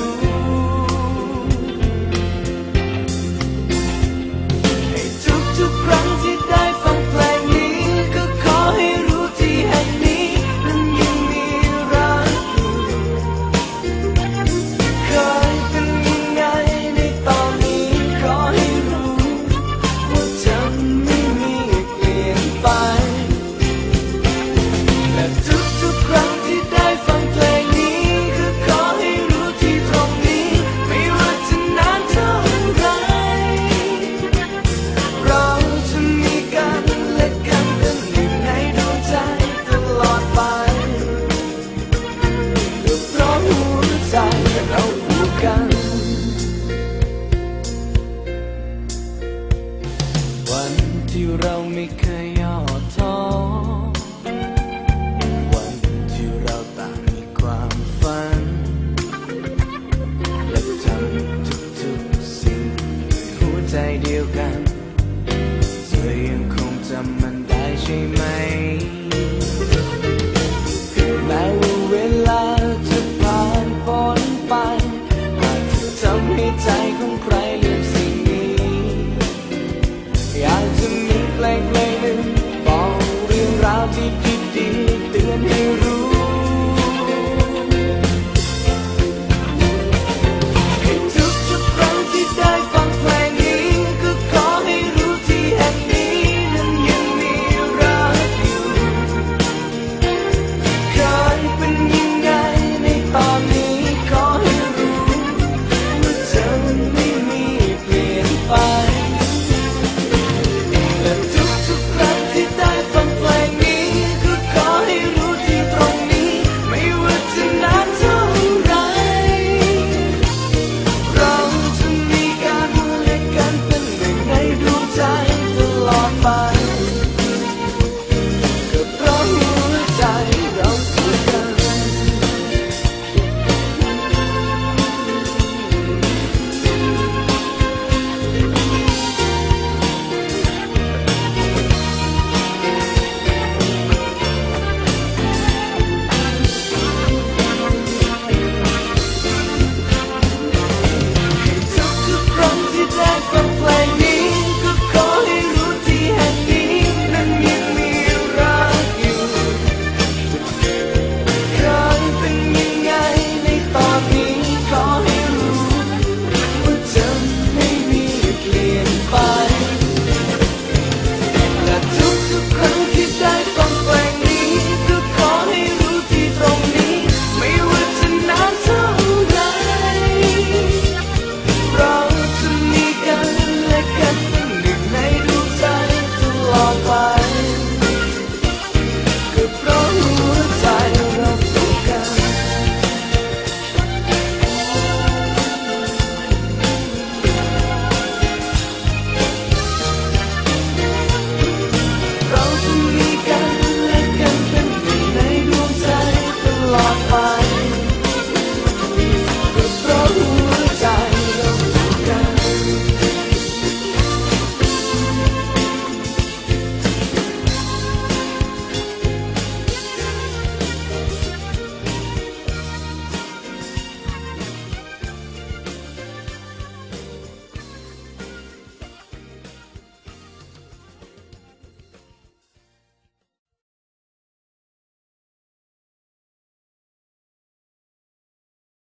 ้ กัน วันที่เราไม่เคยย่อท้อ วันที่เราต่างมีความฝัน และทำทุกๆสิ่งด้วยหัวใจเดียวกัน เธอยังคงจำมันได้ใช่ไหม